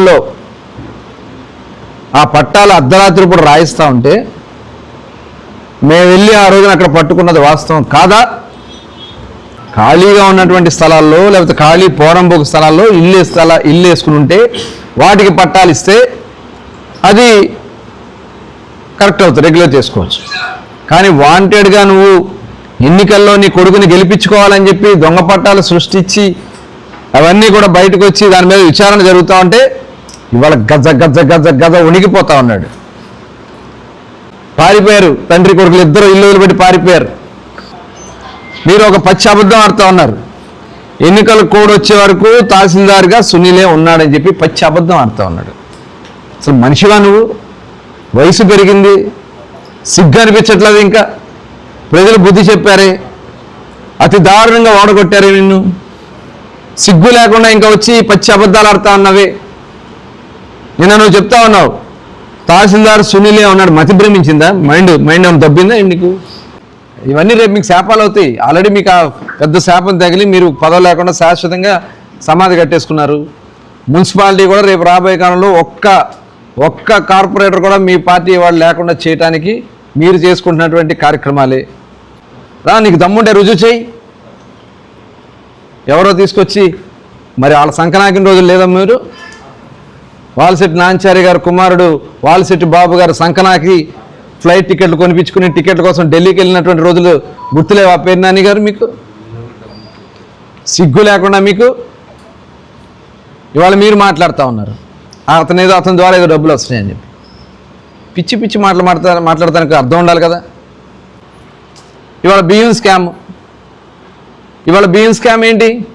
సమయంలో ఆ పట్టాలు అర్ధరాత్రి కూడా రాయిస్తూ ఉంటే మేము వెళ్ళి ఆ రోజున అక్కడ పట్టుకున్నది వాస్తవం కాదా? ఖాళీగా ఉన్నటువంటి స్థలాల్లో లేకపోతే ఖాళీ పోరంబోకు స్థలాల్లో ఇల్లు స్థల ఇల్లు వేసుకుని ఉంటే వాటికి పట్టాలు ఇస్తే అది కరెక్ట్ అవుతుంది రెగ్యులర్ చేసుకోవచ్చు. కానీ వాంటెడ్గా నువ్వు ఎన్నికల్లో నీ కొడుకుని గెలిపించుకోవాలని చెప్పి దొంగ పట్టాలు సృష్టించి అవన్నీ కూడా బయటకు వచ్చి దాని మీద విచారణ జరుగుతూ ఉంటే ఇవాళ గజ గజ గజ గజ ఉణిగిపోతా ఉన్నాడు. పారిపోయారు తండ్రి కొడుకులు ఇద్దరు ఇల్లు వదిలిపెట్టి పారిపోయారు. మీరు ఒక పచ్చి అబద్ధం ఆడుతూ ఉన్నారు. ఎన్నికల కోడ్ వచ్చే వరకు తహసీల్దార్గా సునీలే ఉన్నాడని చెప్పి పచ్చి అబద్ధం ఆడుతూ ఉన్నాడు. అసలు మనిషివా నువ్వు? వయసు పెరిగింది. సిగ్గు అనిపించట్లేదు ఇంకా. ప్రజలు బుద్ధి చెప్పారే. అతి దారుణంగా వాడగొట్టారే నిన్ను. సిగ్గు లేకుండా ఇంకా వచ్చి పచ్చి అబద్ధాలు ఆడుతా ఉన్నవే నిన్న నువ్వు చెప్తా ఉన్నావు. తహసీల్దార్ సునీలే ఉన్నాడు. మతి భ్రమించిందా? మైండ్ మైండ్ ఏమైనా దబ్బిందా ఏంటి నీకు? ఇవన్నీ రేపు మీకు శాపాలు అవుతాయి. ఆల్రెడీ మీకు ఆ పెద్ద శాపం తగిలి మీరు పదవి లేకుండా శాశ్వతంగా సమాధి కట్టేసుకున్నారు. మున్సిపాలిటీ కూడా రేపు రాబోయే కాలంలో ఒక్క ఒక్క కార్పొరేటర్ కూడా మీ పార్టీ వాళ్ళు లేకుండా చేయటానికి మీరు చేసుకుంటున్నటువంటి కార్యక్రమాలే. రా నీకు దమ్ముంటే రుజువు చేయి. ఎవరో తీసుకొచ్చి మరి వాళ్ళ సంక్రాంతి రోజులు లేదా మీరు? వాలశెట్టి నాంచారి గారు కుమారుడు వాలశెట్టి బాబు గారు సంకనాకి ఫ్లైట్ టికెట్లు కొనిపించుకుని టికెట్ల కోసం ఢిల్లీకి వెళ్ళినటువంటి రోజులు గుర్తులేవా? పేరు నాని గారు మీకు? సిగ్గు లేకుండా మీకు? ఇవాళ మీరు మాట్లాడుతూ ఉన్నారు. అతను ఏదో అతని ద్వారా ఏదో డబ్బులు వస్తున్నాయని చెప్పి. పిచ్చి పిచ్చి మాటలు మాట్లాడతా మాట్లాడటానికి అర్థం ఉండాలి కదా. ఇవాళ బియ్యం స్కామ్. ఇవాళ బియ్యం స్కామ్ ఏంటి?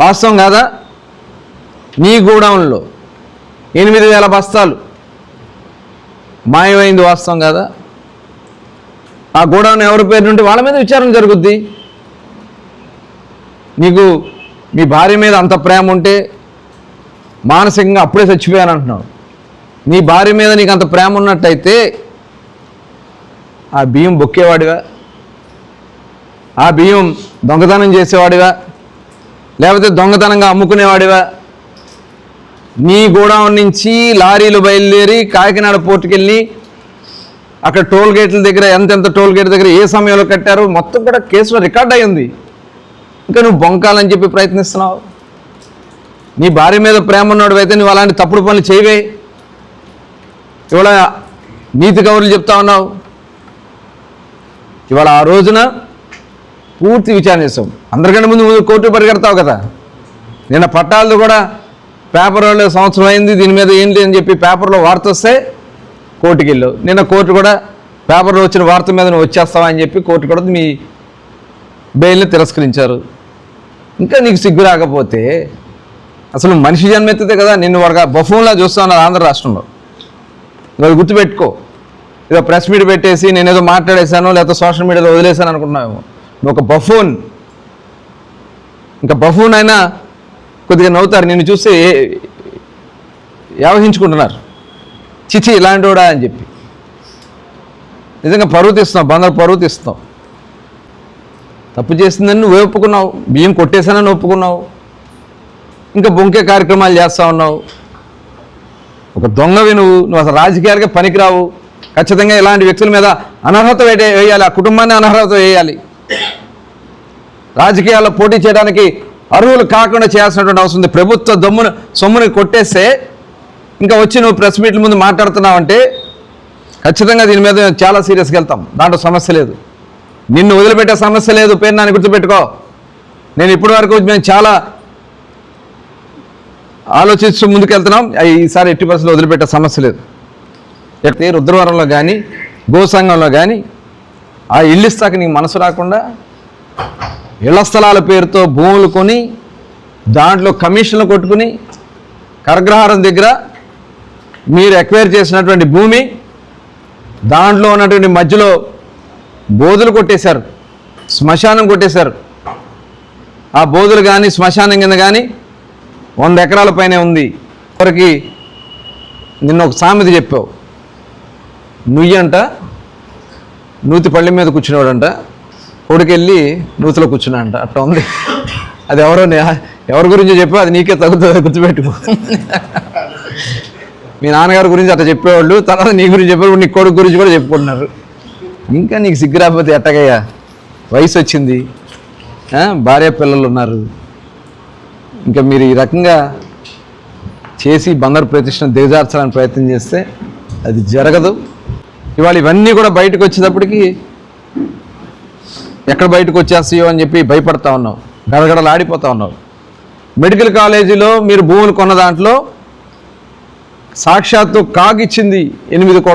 వాస్తవం కాదా? నీ గోడౌన్లో ఎనిమిది వేల బస్తాలు. మాయమైంది వాస్తవం కదా? ఆ గోడౌన్ ఎవరి పేరు నుండి వాళ్ళ మీద విచారణ జరుగుద్ది? నీకు మీ భార్య మీద అంత ప్రేమ ఉంటే మానసికంగా అప్పుడే చచ్చిపోయాను అంటున్నావు. నీ భార్య మీద నీకు అంత ప్రేమ ఉన్నట్టయితే ఆ బియ్యం బొక్కేవాడివా? ఆ బియ్యం దొంగతనం చేసేవాడివా? లేకపోతే దొంగతనంగా అమ్ముకునేవాడివా? నీ గోడౌన్ నుంచి లారీలు బయలుదేరి కాకినాడ పోర్టుకి వెళ్ళి అక్కడ టోల్ గేట్ల దగ్గర ఎంతెంత టోల్ గేట్ దగ్గర ఏ సమయంలో కట్టారు మొత్తం కూడా కేసులో రికార్డ్ అయ్యింది. ఇంకా నువ్వు బొంకాలని చెప్పి ప్రయత్నిస్తున్నావు. నీ భార్య మీద ప్రేమ ఉన్నాడు అయితే నువ్వు అలాంటి తప్పుడు పనులు చేయవే. ఇవాళ నీతి కౌరులు చెప్తా ఉన్నావు. ఇవాళ ఆ రోజున పూర్తి విచారణ చేస్తాం. అందరికంటే ముందు ముందు కోర్టు పరిగెడతావు కదా. నిన్న పట్టాలతో కూడా పేపర్లో సంవత్సరం అయింది దీని మీద ఏంటి అని చెప్పి పేపర్లో వార్త వస్తే కోర్టుకి వెళ్ళావు నిన్న కోర్టు కూడా పేపర్లో వచ్చిన వార్త మీద నువ్వు వచ్చేస్తావా అని చెప్పి కోర్టు కూడా మీ బెయిల్ని తిరస్కరించారు. ఇంకా నీకు సిగ్గు రాకపోతే అసలు మనిషి జన్మెత్తితే కదా నిన్ను ఒక బఫూన్లా చూస్తున్నారు ఆంధ్ర రాష్ట్రంలో. ఇవాళ గుర్తుపెట్టుకో. ఏదో ప్రెస్ మీట్ పెట్టేసి నేను ఏదో మాట్లాడేశాను లేకపోతే సోషల్ మీడియాలో వదిలేశాను అనుకుంటున్నావేమో. నువ్వు ఒక బఫూన్. ఇంకా బఫూన్ అయినా కొద్దిగా నవ్వుతారు. నిన్ను చూస్తే వ్యవహించుకుంటున్నారు చిచి ఇలాంటివాడా అని చెప్పి. నిజంగా పరువుతీస్తున్నావు బందరు పరువుతీస్తున్నావు తప్పు చేసిందని నువ్వు ఒప్పుకున్నావు బియ్యం కొట్టేశానని ఒప్పుకున్నావు. ఇంకా బొంకే కార్యక్రమాలు చేస్తూ ఉన్నావు. ఒక దొంగవి నువ్వు నువ్వు అసలు రాజకీయాలకే పనికిరావు. ఖచ్చితంగా ఇలాంటి వ్యక్తుల మీద అనర్హత వేయాలి ఆ కుటుంబాన్ని అనర్హత వేయాలి. రాజకీయాల్లో పోటీ చేయడానికి అర్హులు కాకుండా చేయాల్సినటువంటి అవసరం ఉంది. ప్రభుత్వ దమ్మును సొమ్ముని కొట్టేస్తే ఇంకా వచ్చి నువ్వు ప్రెస్ మీట్ల ముందు మాట్లాడుతున్నావంటే ఖచ్చితంగా దీని మీద చాలా సీరియస్గా వెళ్తాం. దాంట్లో సమస్య లేదు. నిన్ను వదిలిపెట్టే సమస్య లేదు. పేరు నాని గుర్తుపెట్టుకో. నేను ఇప్పటి వరకు మేము చాలా ఆలోచిస్తూ ముందుకెళ్తున్నాం. ఈసారి ఎట్టి పరిస్థితులు వదిలిపెట్టే సమస్య లేదు. రుద్రవరంలో కానీ గోసంగంలో కానీ ఆ ఇల్లు ఇస్తాక నీకు మనసు రాకుండా ఇళ్ళ స్థలాల పేరుతో భూములు కొని దాంట్లో కమిషన్లు కొట్టుకుని కరగ్రహారం దగ్గర మీరు ఎక్వైర్ చేసినటువంటి భూమి దాంట్లో ఉన్నటువంటి మధ్యలో బోధులు కొట్టేశారు శ్మశానం కొట్టేశారు. ఆ బోధులు కానీ శ్మశానం కింద కానీ వంద ఎకరాల పైనే ఉంది. ఒకరికి నిన్న ఒక సామెత చెప్పావు. నుయ్యంట నూతి పళ్ళె మీద కూర్చునేవాడంట. కొడుకెళ్ళి కూర్చున్నా అంట. అట్లా ఉంది. అది ఎవరో ఎవరి గురించి చెప్పు అది నీకే తగ్గుతుంది గుర్తుపెట్టుకో. మీ నాన్నగారి గురించి అట్లా చెప్పేవాళ్ళు తర్వాత నీ గురించి చెప్పేవాళ్ళు నీ కొడుకు గురించి కూడా చెప్పుకుంటున్నారు. ఇంకా నీకు సిగ్గు రాకపోతే ఎట్టగయ్యా? వయసు వచ్చింది. భార్య పిల్లలు ఉన్నారు. ఇంకా మీరు ఈ రకంగా చేసి బంగారు ప్రతిష్టను దిగజార్చాలని ప్రయత్నం చేస్తే అది జరగదు. ఇవాళ ఇవన్నీ కూడా బయటకు వచ్చేటప్పటికి ఎక్కడ బయటకు వచ్చేస్తాయో అని చెప్పి భయపడతా ఉన్నావు గడగడలాడిపోతా ఉన్నావు. మెడికల్ కాలేజీలో మీరు భూములు కొన్న దాంట్లో సాక్షాత్తు కాగిచ్చింది ఎనిమిది కోట్ల